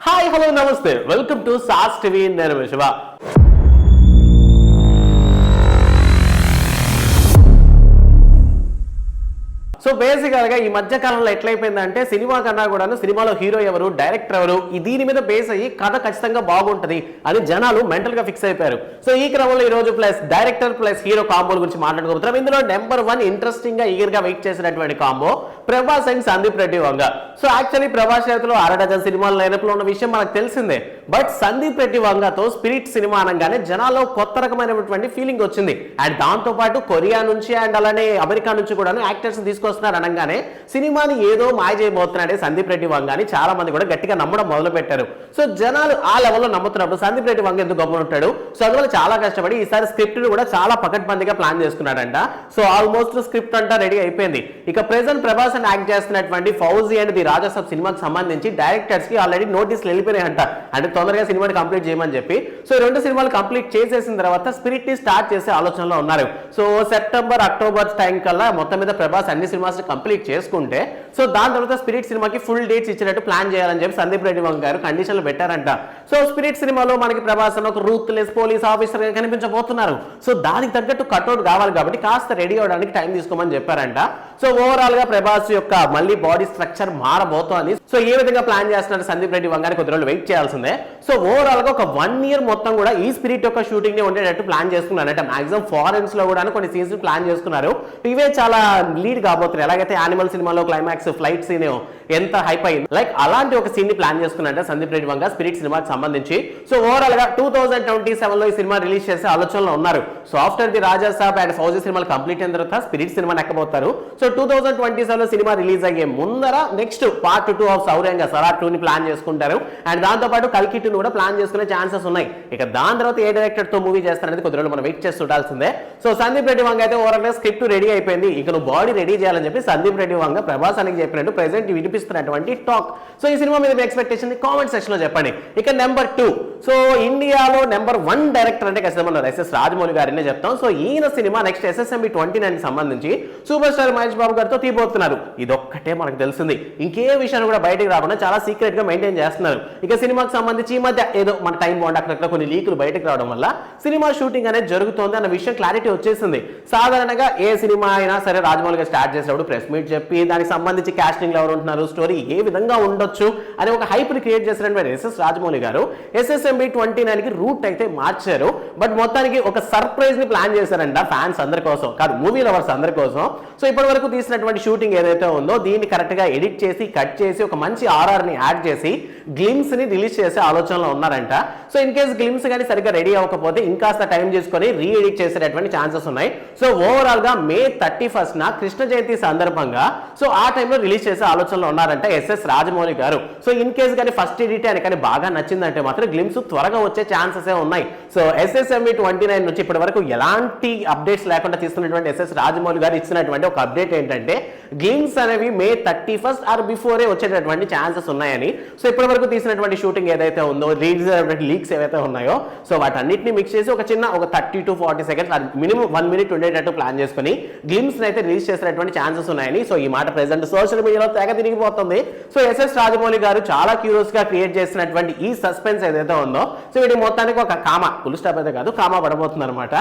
Hi hello నమస్తే welcome to sauce TV నేను Shiva so బేసికల్గా ఈ మధ్య కాలంలో ఎట్లయిపోయిందంటే సినిమా కన్నా కూడాను సినిమాలో హీరో ఎవరు డైరెక్టర్ ఎవరు దీని మీద బేస్ అయ్యి కథ ఖచ్చితంగా బాగుంటది అని జనాలు మెంటల్గా ఫిక్స్ అయిపోయారు. సో ఈ క్రమంలో ఈ రోజు ప్లస్ డైరెక్టర్ ప్లస్ హీరో కాంబోల గురించి మాట్లాడుకుంటున్నాం ఇందులో నెంబర్ వన్ ఇంట్రెస్టింగ్గా ఈగర్గా వెయిట్ చేసినటువంటి combo Prabhas and Sandeep Reddy Vanga. So actually Prabhas చేతిలో అర డజన్ సినిమాలు లైనప్లో ఉన్న విషయం మనకు తెలిసిందే. బట్ సందీప్ రెడ్డి వంగతో స్పిరిట్ సినిమా అనగానే జనాల్లో కొత్త రకమైనటువంటి ఫీలింగ్ వచ్చింది. అండ్ దాంతో పాటు కొరియా నుంచి అండ్ అలానే అమెరికా నుంచి కూడా యాక్టర్స్ తీసుకొస్తున్నారు అనగానే సినిమాని ఏదో మాయ చేయబోతున్నాడే సందీప్ రెడ్డి వంగ అని చాలా మంది కూడా గట్టిగా నమ్మడం మొదలు పెట్టారు సో జనాలు ఆ లెవెల్లో నమ్ముతున్నప్పుడు సందీప్ రెడ్డి వంగ ఎందుకు గొప్ప ఉంటాడు సో అందువల్ల చాలా కష్టపడి ఈసారి స్క్రిప్ట్ కూడా చాలా పకడ్బందీగా ప్లాన్ చేసుకున్నాడంట. సో ఆల్మోస్ట్ స్క్రిప్ట్ అంతా రెడీ అయిపోయింది. ఇక ప్రెసెంట్ ప్రభాస్ అని యాక్ట్ చేస్తున్నటువంటి ఫౌజీ అండ్ ది రాజాసాబ్ సినిమాకి సంబంధించి డైరెక్టర్స్కి ఆల్రెడీ నోటీసులు వెళ్ళిపోయాయంట అంటే తొందరగా సినిమాని కంప్లీట్ చేయమని చెప్పి. సో ఈ రెండు సినిమాలు కంప్లీట్ చేసేసిన తర్వాత స్పిరిట్ని స్టార్ట్ చేసే ఆలోచనలో ఉన్నారు. సో సెప్టెంబర్ అక్టోబర్ టైం కల్లా మొత్తం మీద ప్రభాస్ అన్ని సినిమాస్ కంప్లీట్ చేసుకుంటే సో దాని తర్వాత స్పిరిట్ సినిమాకి ఫుల్ డేట్స్ ఇచ్చినట్టు ప్లాన్ చేయాలని చెప్పి సందీప్ రెడ్డి వంగ గారు కండిషన్లు పెట్టారంట. సో స్పిరిట్ సినిమాలో మనకి ప్రభాస్ అని ఒక రూత్లెస్ పోలీస్ ఆఫీసర్గా కనిపించబోతున్నారు. సో దానికి తగ్గట్టు కట్అవుట్ కావాలి కాబట్టి కాస్త రెడీ అవడానికి టైం తీసుకోమని చెప్పారంట. సో ఓవరాల్గా ప్రభాస్ యొక్క మళ్ళీ బాడీ స్ట్రక్చర్ మారబోతోంది. సో ఏ విధంగా ప్లాన్ చేస్తున్నారు సందీప్ రెడ్డి వంగారి కొద్ది రోజులు వెయిట్ చేయాల్సిందే. సో ఓవరాల్గా ఒక వన్ ఇయర్ మొత్తం కూడా ఈ స్పిరిట్ యొక్క షూటింగ్ని ఉండేటట్టు ప్లాన్ చేసుకున్నారు అంటే మాక్సిమం ఫారెన్స్లో కూడా కొన్ని సీన్స్ ప్లాన్ చేసుకున్నారు ఇవే చాలా లీడ్ కాబోతున్నాయి. ఎలాగైతే యానిమల్ సినిమాలో క్లైమాక్స్ ఫ్లైట్ సీన్ ఎంత హైప్ అయింది. లైక్ అలాంటి ఒక సీన్ని ప్లాన్ చేసుకున్నారంటే సందీప్ రెడ్డి వంగ స్పిరిట్ సినిమాకి సంబంధించి. సో ఓవరాల్గా టూ థౌసండ్ ట్వంటీ సెవెన్లో ఈ సినిమా రిలీజ్ చేసే ఆలోచనలో ఉన్నారు. So after the Raja Saab and Fauji సినిమాలు కంప్లీట్ అయిన తర్వాత స్పిరిట్ సినిమా ఎక్కబోతారు సో టూ థౌసండ్ ట్వంటీ సెవెన్లో సినిమా రిలీజ్ అయ్యే ముందర నెక్స్ట్ పార్ట్ టూ ఆఫ్ సౌర్యంగా సరా టూ ని ప్లాన్ చేసుకుంటారు. అండ్ దాంతో పాటు కల్కి టూ కూడా ప్లాన్ చేసుకునే ఛాన్సెస్ ఉన్నాయి. ఇక దాని తర్వాత ఏ డైరెక్టర్తో మూవీ చేస్తారనేది కొద్ది రోజులు మనం వెయిట్ చేసి చూడాల్సిందే. సో సందీప్ రెడ్డి వంగ అయితే ఓవరాల్గా స్క్రిప్ట్ రెడీ అయిపోయింది. ఇక నువ్వు బాడీ రెడీ చేయాలని చెప్పి సందీప్ రెడ్డి వంగ ప్రభాస్ అని చెప్పినట్టు ప్రజెంట్ వినిపిస్తున్నటువంటి టాక్. సో ఈ సినిమా మీద మీ ఎక్స్పెక్టేషన్ కామెంట్ సెక్షన్లో చెప్పండి. ఇక నెంబర్ టూ సో ఇండియాలో నెంబర్ వన్ డైరెక్టర్ అంటే ఖచ్చితంగా మనం ఎస్ఎస్ రాజమౌళి గారినే చెప్తాం. సో ఈయన cinema next SSMB twenty nine సంబంధించి సూపర్ స్టార్ మహేష్ బాబు గారితో తీపోతున్నారు ఇదొక్కటే మనకు తెలిసింది ఇంకే విషయాన్ని కూడా బయటకు రాకుండా చాలా సీక్రెట్గా మెయింటైన్ చేస్తున్నారు. ఇక సినిమాకి సంబంధించి ఈ మధ్య ఏదో మన టైం బాగుండి అక్కడక్కడ కొన్ని లీకులు బయటకు రావడం వల్ల సినిమా షూటింగ్ అనేది జరుగుతోంది అన్న విషయం క్లారిటీ వచ్చేసింది. సాధారణంగా ఏ సినిమా అయినా సరే రాజమౌళి గారు స్టార్ట్ చేసినప్పుడు ప్రెస్ మీట్ చెప్పి దానికి సంబంధించి క్యాస్టింగ్లో ఎవరు ఉంటున్నారు స్టోరీ ఏ విధంగా ఉండొచ్చు అని ఒక హైప్ని క్రియేట్ చేసినటువంటి S S Rajamouli garu SMB twenty నైన్కి రూట్ అయితే మార్చారు. బట్ మొత్తానికి ఒక సర్ప్రైజ్ని ప్లాన్ చేశారంట ఫ్యాన్స్ అందరి కోసం. కాదు మూవీ లవర్స్ అందరి కోసం. సో ఇప్పటి వరకు తీసినటువంటి షూటింగ్ ఏదైతే ఉందో దీన్ని కరెక్ట్గా ఎడిట్ చేసి కట్ చేసి ఒక మంచి ఆర్ఆర్ని యాడ్ చేసి గ్లిమ్స్ని రిలీజ్ చేసే ఆలోచనలో ఉన్నారంట. సో ఇన్ కేస్ గ్లిమ్స్ కానీ సరిగ్గా రెడీ అవ్వకపోతే ఇంకాస్త టైం చేసుకొని రీ ఎడిట్ చేసేటటువంటి ఛాన్సెస్ ఉన్నాయి. సో ఓవరాల్గా May thirty first Krishna Jayanthi సందర్భంగా సో ఆ టైంలో రిలీజ్ చేసే ఆలోచనలో ఉన్నారంట ఎస్ఎస్ రాజమౌళి గారు. సో ఇన్ కేస్ కానీ ఫస్ట్ ఎడిట్ అని కానీ బాగా నచ్చిందంటే మాత్రం గ్లిమ్స్ త్వరగా వచ్చే ఛాన్సెసే ఉన్నాయి. సో ఎస్ఎస్ఎంఈ ట్వంటీ నైన్ నుంచి ఇప్పటి వరకు ఎలాంటి అప్డేట్స్ లేకుండా తీసుకున్నటువంటి ఎస్ఎస్ రాజమౌళి గారు ఇచ్చినటువంటి ఒక అప్డేట్ ఏంటంటే గ్లిమ్స్ అనేవి మే థర్టీ ఫస్ట్ ఆర్ బిఫోరే వచ్చేటటువంటి ఛాన్సెస్ ఉన్నాయని. సో ఇప్పటి వరకు తీసినటువంటి షూటింగ్ ఏదైతే ఉందో లీక్స్ లీక్స్ ఏవైతే ఉన్నాయో సో వాటన్నిటిని మిక్స్ చేసి ఒక చిన్న ఒక thirty to forty seconds minimum one minute ఉండేటట్టు ప్లాన్ చేసుకుని గ్లిమ్స్ అయితే రిలీజ్ చేసినటువంటి ఛాన్సెస్ ఉన్నాయని. సో ఈ మాట ప్రెసెంట్ సోషల్ మీడియాలో తెగ తిరిగిపోతుంది. సో ఎస్ఎస్ రాజమౌళి గారు చాలా క్యూరియస్గా క్రియేట్ చేసినటువంటి ఈ సస్పెన్స్ ఏదైతే ఉందో సో వీటి మొత్తానికి ఒక కామ. పుల్ స్టాప్ అయితే కాదు. కామా పడబోతుంది అనమాట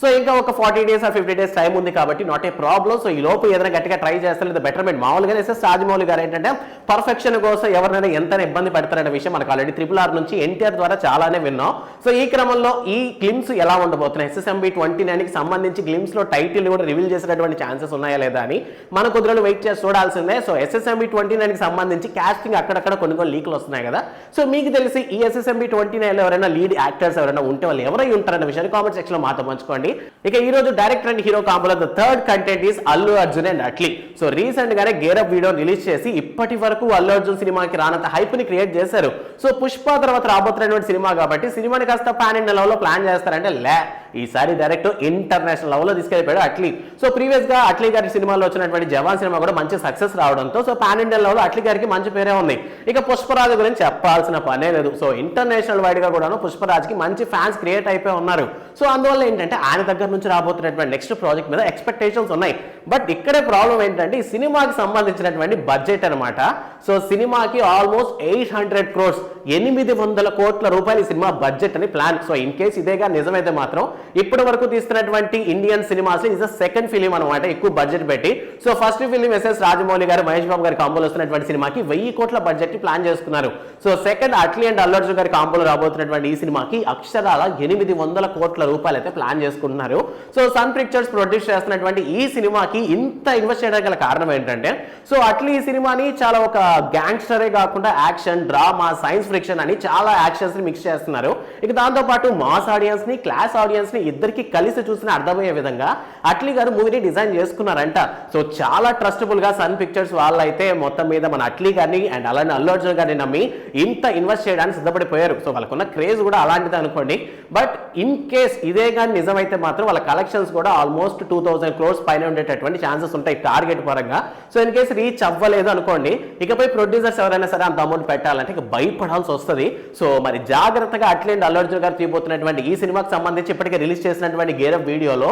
సో ఇంకా ఒక ఫార్టీ డేస్ ఆ ఫిఫ్టీ డేస్ టైం ఉంది కాబట్టి నాట్ ఏ ప్రాబ్లం సో ఈ లోపు ఏదైనా గట్టిగా ట్రై చేస్తలేదు. బెటర్మెంట్ మామూలుగా ఎస్ఎస్ రాజమౌళి గారు ఏంటంటే పర్ఫెక్షన్ కోసం ఎవరినైనా ఎంత ఇబ్బంది పెడతారనే విషయం మనకు ఆల్రెడీ త్రిపుల్ ఆర్ నుంచి ఎన్టీఆర్ ద్వారా చాలానే విన్నాం. సో ఈ క్రమంలో ఈ గ్లిమ్స్ ఎలా ఉండబోతున్నాయి? ఎస్ఎస్ఎంబి ట్వంటీ నైన్కి సంబంధించి గ్లిమ్స్లో టైటిల్ కూడా రివీల్ చేసేటటువంటి ఛాన్సెస్ ఉన్నాయా లేదా అని మన కుదురలు వెయిట్ చేసి చూడాల్సిందే. సో ఎస్ఎస్ఎంబి ట్వంటీ నైన్కి సంబంధించి కాస్టింగ్ అక్కడక్కడ కొన్ని కొన్ని లీకులు వస్తున్నాయి కదా. సో మీకు తెలిసి ఈ ఎస్ఎస్ఎంబి ట్వంటీ నైన్లో ఎవరైనా లీడ్ యాక్టర్స్ ఎవరైనా ఉంటే వాళ్ళు ఎవరై ఉంటారన్న విషయాన్ని కామెంట్ సెక్షన్లో మాతో పంచుకోండి. ఇక ఈ రోజు director and hero కాంబోలో the third content is Allu Arjun and Atlee. So recent గానే గేరప్ వీడియో రిలీజ్ చేసి ఇప్పటి వరకు అల్లు అర్జున్ సినిమాకి రానంత హైప్ని క్రియేట్ చేశారు. సో పుష్ప తర్వాత రాబోతున్నటువంటి సినిమా కాబట్టి సినిమాని కాస్త పాన్ ఇండియా లెవెల్లో ప్లాన్ చేస్తారంటే లే. ఈసారి డైరెక్ట్ ఇంటర్నేషనల్ లెవెల్లో తీసుకెళ్ళిపోయాడు అట్లీ. సో ప్రీవియస్గా అట్లీ గారి సినిమాలో వచ్చినటువంటి జవాన్ సినిమా కూడా మంచి సక్సెస్ రావడంతో సో పాన్ ఇండియన్ లెవెల్లో అట్లీ గారికి మంచి పేరే ఉంది. ఇక పుష్పరాజు గురించి చెప్పాల్సిన పనే లేదు. సో ఇంటర్నేషనల్ వైడ్గా కూడాను పుష్పరాజ్కి మంచి ఫ్యాన్స్ క్రియేట్ అయిపోయి ఉన్నారు. సో అందువల్ల ఏంటంటే ఆయన దగ్గర నుంచి రాబోతున్నటువంటి నెక్స్ట్ ప్రాజెక్ట్ మీద ఎక్స్పెక్టేషన్స్ ఉన్నాయి. బట్ ఇక్కడే ప్రాబ్లం ఏంటంటే ఈ సినిమాకి సంబంధించినటువంటి బడ్జెట్ అన్నమాట. సో సినిమాకి ఆల్మోస్ట్ ఎయిట్ హండ్రెడ్ క్రోర్స్ ఎనిమిది వందల కోట్ల రూపాయలు ఈ సినిమా బడ్జెట్ అని ప్లాన్ సో ఇన్ కేస్ ఇదేగా నిజమైతే మాత్రం ఇప్పటి వరకు తీస్తున్నటువంటి Indian cinemas is second film అనమాట ఎక్కువ బడ్జెట్ పెట్టి. So first film SS Rajamouli garu Mahesh Babu గారి కాంబోలు వస్తున్నటువంటి సినిమాకి వెయ్యి కోట్ల బడ్జెట్ ప్లాన్ చేసుకున్నారు. So second Atlee and Allu గారి కాంబోలో రాబోతున్నటువంటి ఈ సినిమాకి అక్షరాల ఎనిమిది వందల కోట్ల రూపాయలు అయితే ప్లాన్ చేసుకుంటున్నారు. సో సన్ పిక్చర్స్ ప్రొడ్యూస్ చేస్తున్నటువంటి ఈ సినిమాకి ఇంత ఇన్వెస్ట్ చేయడానికి గల కారణం ఏంటంటే సో అట్లీ ఈ సినిమాని చాలా ఒక గ్యాంగ్స్టరే కాకుండా యాక్షన్ డ్రామా సైన్స్ ఫ్రిక్షన్ అని చాలా యాక్షన్స్ని మిక్స్ చేస్తున్నారు. ఇక దాంతో పాటు మాస్ ఆడియన్స్ని క్లాస్ ఆడియన్స్ ని ఇద్దరికి కలిసి చూసిన అర్థమయ్యే విధంగా అట్లీ గారు మూవీని డిజైన్ చేసుకున్నారంట. సో చాలా ట్రస్టబుల్గా సన్ పిక్చర్స్ వాళ్ళైతే మొత్తం మీద మన అట్లీ గారిని అండ్ అలానే అల్లు అర్జున్ గారిని నమ్మి ఇంత ఇన్వెస్ట్ చేయడానికి సిద్ధపడిపోయారు. సో వాళ్ళకున్న క్రేజ్ కూడా అలాంటిది అనుకోండి. బట్ ఇన్ కేస్ ఇదే కానీ నిజమైతే మాత్రం వాళ్ళ కలెక్షన్స్ కూడా ఆల్మోస్ట్ టూ థౌసండ్ క్రోర్స్ పైన ఉండేటటువంటి ఛాన్సెస్ ఉంటాయి టార్గెట్ పరంగా. సో ఇన్ కేసు రీచ్ అవ్వలేదు అనుకోండి ఇకపై ప్రొడ్యూసర్స్ ఎవరైనా సరే అంత అమౌంట్ పెట్టాలంటే ఇక భయపడాల్సి వస్తుంది. సో మరి జాగ్రత్తగా అట్లే అల్లు అర్జున్ గారు తీయబోతున్నటువంటి ఈ సినిమాకి సంబంధించి ఇప్పటికే రిలీజ్ చేసినటువంటి గేరప్ వీడియోలో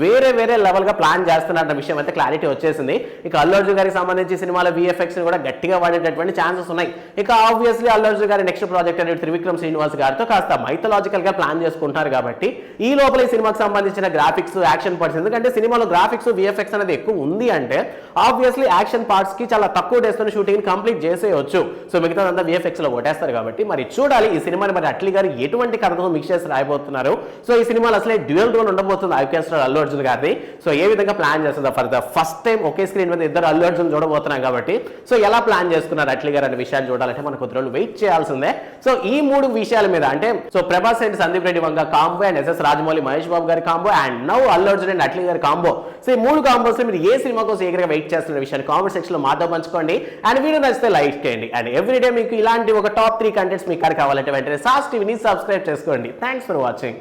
వేరే వేరే లెవెల్గా ప్లాన్ చేస్తున్న విషయం అయితే క్లారిటీ వచ్చేసింది. ఇక అల్లు అర్జున్ గారికి సంబంధించి సినిమాలో విఎఫ్ఎక్స్ని కూడా గట్టిగా వాడేటటువంటి ఛాన్సెస్ ఉన్నాయి. ఇక ఆబ్వియస్లీ అల్లు అర్జున్ గారి నెక్స్ట్ ప్రాజెక్ట్ అనేది త్రివిక్రమ్ శ్రీనివాస్ గారితో కాస్త మైథలాజికల్గా ప్లాన్ చేసుకుంటారు కాబట్టి ఈ లోపల ఈ సినిమాకి సంబంధించిన గ్రాఫిక్స్ యాక్షన్ పార్ట్స్ ఎందుకంటే సినిమాలో గ్రాఫిక్స్ విఎఫ్ఎక్స్ అనేది ఎక్కువ ఉంది అంటే ఆబ్వియస్లీ యాక్షన్ పార్ట్స్కి చాలా తక్కువ డేస్ షూటింగ్ కంప్లీట్ చేసేయచ్చు. సో మిగతాదంతా విఎఫ్ఎక్స్లో కొట్టేస్తారు కాబట్టి మరి చూడాలి ఈ సినిమాని మరి అట్లీ గారు ఎటువంటి కథతో మిక్స్ చేసి రాయబోతున్నారు. సో ఈ సినిమా సినిమాలు అసలే డ్యూయల్ రోల్ ఉండబోతుంది ఐపీఎస్ అల్లు అర్జున్ గారిని సో ఏ విధంగా ప్లాన్ చేస్తుందో ఫర్ ద ఫస్ట్ టైం ఒకే స్క్రీన్ మీద ఇద్దరు అల్లు అర్జున్ చూడబోతున్నాం కాబట్టి సో ఎలా ప్లాన్ చేసుకున్నారు అట్లీ గారు అనే విషయాలు చూడాలంటే మనకు కొద్ది రోజులు వెయిట్ చేయాల్సిందే. సో ఈ మూడు విషయాల మీద అంటే so Prabhas and Sandeep Reddy Vanga combo and SS Rajamouli Mahesh Babu గారి combo and now Allu Arjun and Atlee గారి కాంబో. సో ఈ మూడు కాంబోస్ మీరు ఏ సినిమా కోసం ఎగరగా వెయిట్ చేస్తున్న విషయాన్ని కామెంట్ సెక్షన్లో మాతో పంచుకోండి. అండ్ వీడియో నచ్చితే లైక్ చేయండి. అండ్ ఎవ్రీడే మీకు ఇలాంటి ఒక టాప్ త్రీ కంటెంట్స్ మీకు కావాలంటే వెంటనే సాస్ టీవీని సబ్స్క్రైబ్ చేసుకోండి. Thanks for watching.